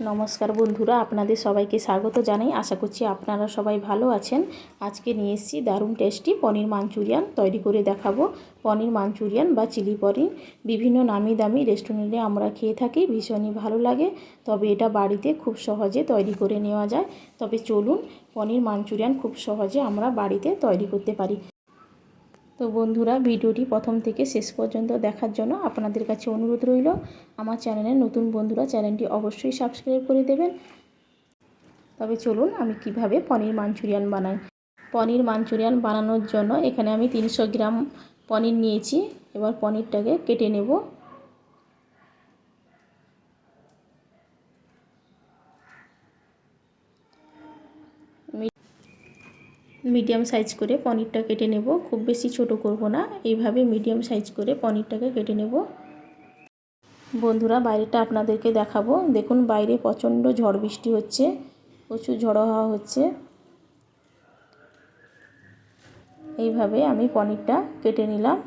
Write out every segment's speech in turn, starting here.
নমস্কার বন্ধুরা, আপনাদের সবাইকে স্বাগত জানাই। আশা করছি আপনারা সবাই ভালো আছেন। আজকে নিয়ে এসেছি দারুণ টেস্টি পনির মাঞ্চুরিয়ান তৈরি করে দেখাবো। পনির মাঞ্চুরিয়ান বা চিলি পনির। বিভিন্ন নামি দামি রেস্টুরেন্টে আমরা খেয়ে থাকি, ভীষণই ভালো লাগে। তবে এটা বাড়িতে খুব সহজে তৈরি করে নেওয়া যায়। তবে চলুন, পনির মাঞ্চুরিয়ান খুব সহজে আমরা বাড়িতে তৈরি করতে পারি। তো বন্ধুরা, ভিডিওটি প্রথম থেকে শেষ পর্যন্ত দেখার জন্য আপনাদের কাছে অনুরোধ রইল। আমার চ্যানেলের নতুন বন্ধুরা, চ্যানেলটি অবশ্যই সাবস্ক্রাইব করে দেবেন। তবে চলুন, আমি কীভাবে পনির মাঞ্চুরিয়ান বানাই? পনির মাঞ্চুরিয়ান বানানোর জন্য এখানে আমি তিনশো গ্রাম পনির নিয়েছি। এবার পনিরটাকে কেটে নেব। মিডিয়াম সাইজ করে পনিরটা কেটে নেব। খুব বেশি ছোট করব না। এইভাবে মিডিয়াম সাইজ করে পনিরটাকে কেটে নেব। বন্ধুরা, বাইরেটা আপনাদেরকে দেখাবো। দেখুন, বাইরে প্রচণ্ড ঝড় বৃষ্টি হচ্ছে। প্রচুর ঝড়ো হাওয়া হচ্ছে। এইভাবে আমি পনিরটা কেটে নিলাম।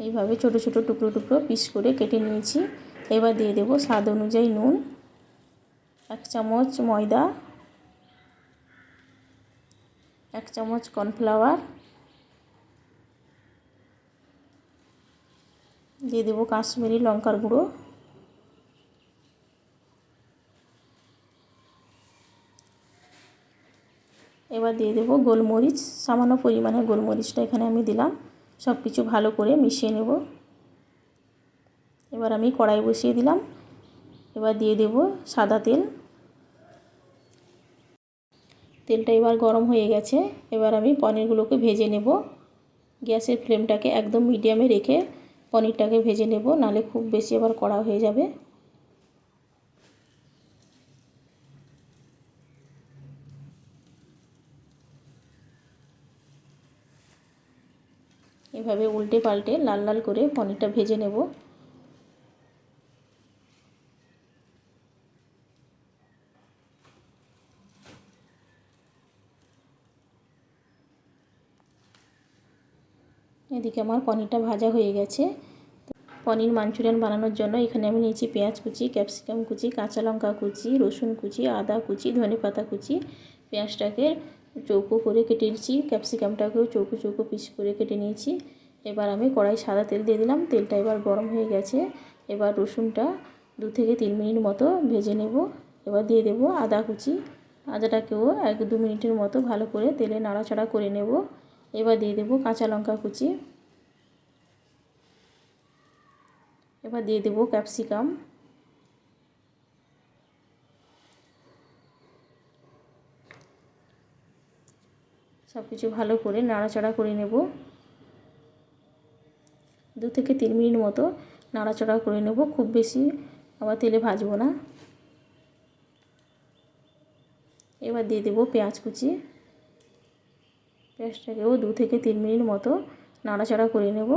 এইভাবে ছোট ছোট টুকরো টুকরো পিস করে কেটে নিয়েছি। এবার দিয়ে দেবো স্বাদ অনুযায়ী নুন, এক চামচ ময়দা এক চামচ কর্নফ্লাওয়ার। দিয়ে দেবো কাশ্মীরি লঙ্কার গুঁড়ো। এবার দিয়ে দেবো গোলমরিচ, সামান্য পরিমাণে গোলমরিচটা এখানে আমি দিলাম। সব কিছু ভালো করে মিশিয়ে নেব। এবার আমি কড়াই বসিয়ে দিলাম। এবার দিয়ে দেব সাদা তেল। তেলটা এবার গরম হয়ে গেছে। এবার আমি পনিরগুলোকে ভেজে নেব। গ্যাসের ফ্লেমটাকে একদম মিডিয়ামে রেখে পনিরটাকে ভেজে নেব, নালে খুব বেশি আবার কড়া হয়ে যাবে। এভাবে উল্টে পাল্টে লাল লাল করে পনিরটা ভেজে নেব। এদিকে আমার পনিরটা ভাজা হয়ে গেছে। পনির মাঞ্চুরিয়ান বানানোর জন্য এখানে আমি নিয়েছি পেঁয়াজ কুচি, ক্যাপসিকাম কুচি, কাঁচা লঙ্কা কুচি, রসুন কুচি, আদা কুচি, ধনে পাতা কুচি। পেঁয়াজটাকে চৌকো করে কেটে নিয়েছি, ক্যাপসিকামটাকেও চৌকো চৌকো পিস করে কেটে নিয়েছি। এবার আমি কড়াই সাদা তেল দিয়ে দিলাম, তেলটা এবার গরম হয়ে গেছে। এবার রসুনটা দু থেকে তিন মিনিট মতো ভেজে নেব। এবার দিয়ে দেব আদা কুচি। আদাটাকেও এক দু মিনিটের মতো ভালো করে তেলে নাড়াচাড়া করে নেব। এবার দিয়ে দেবো কাঁচা লঙ্কা কুচি। এবার দিয়ে দেবো ক্যাপসিকাম। সব কিছু ভালো করে নাড়াচাড়া করে নেব। দু থেকে তিন মিনিট মতো নাড়াচাড়া করে নেব, খুব বেশি আবার তেলে ভাজবো না। এবার দিয়ে দেবো পেঁয়াজ কুচি। পেঁয়াজটাকেও দু থেকে তিন মিনিট মতো নাড়াচাড়া করে নেব।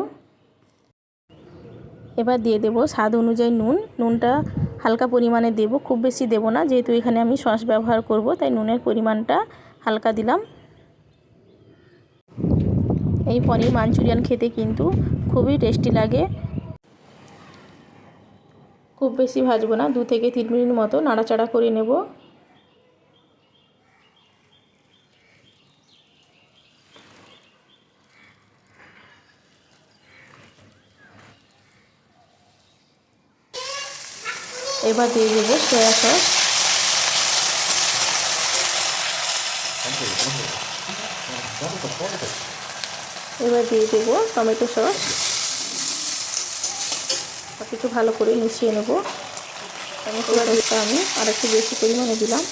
এবার দিয়ে দেব স্বাদ অনুযায়ী নুন। নুনটা হালকা পরিমাণে দেব, খুব বেশি দেব না, যেহেতু এখানে আমি সস ব্যবহার করব, তাই নুনের পরিমাণটা হালকা দিলাম। এই পনির মাঞ্চুরিয়ান খেতে কিন্তু খুবই টেস্টি লাগে। খুব বেশি ভাজবো না, দু থেকে তিন মিনিট মতো নাড়াচাড়া করে নেব। এবার দিয়ে দেবো সয়া সস এবার দিয়ে দেবো টমেটো সস কিছু ভালো করে মিশিয়ে নেব। টমেটো আমি আর একটু বেশি পরিমাণে দিলাম।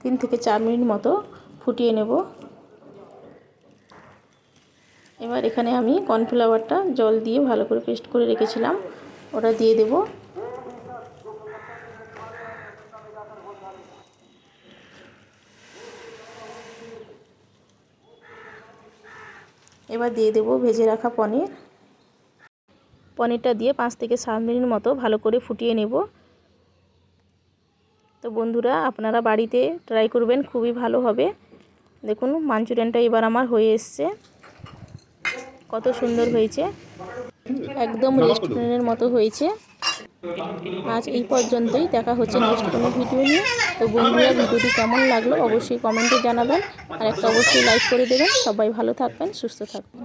তিন থেকে চার মিনিট মতো ফুটিয়ে নেব। এবার এখানে আমি কর্নফ্লাওয়ারটা জল দিয়ে ভালো করে পেস্ট করে রেখেছিলাম, ওটা দিয়ে দেব। এবার দিয়ে দেব ভেজে রাখা পনির। পনিরটা দিয়ে পাঁচ থেকে সাত মিনিট মতো ভালো করে ফুটিয়ে নেব। তো বন্ধুরা আপনারা বাড়িতে ট্রাই করবেন খুবই ভালো হবে। দেখুন মাঞ্চুরিয়ানটা এবার আমার হয়ে এসছে। কত সুন্দর হয়েছে। একদম রেস্টুরেন্টের মতো হয়েছে। আজ এই পর্যন্তই দেখা হচ্ছে নেক্সট কোনো ভিডিও নিয়ে। তো বন্ধুরা ভিডিওটি কেমন লাগল অবশ্যই কমেন্টে জানাবেন। আর একটা অবশ্যই লাইক করে দেবেন। সবাই ভালো থাকবেন সুস্থ থাকবেন।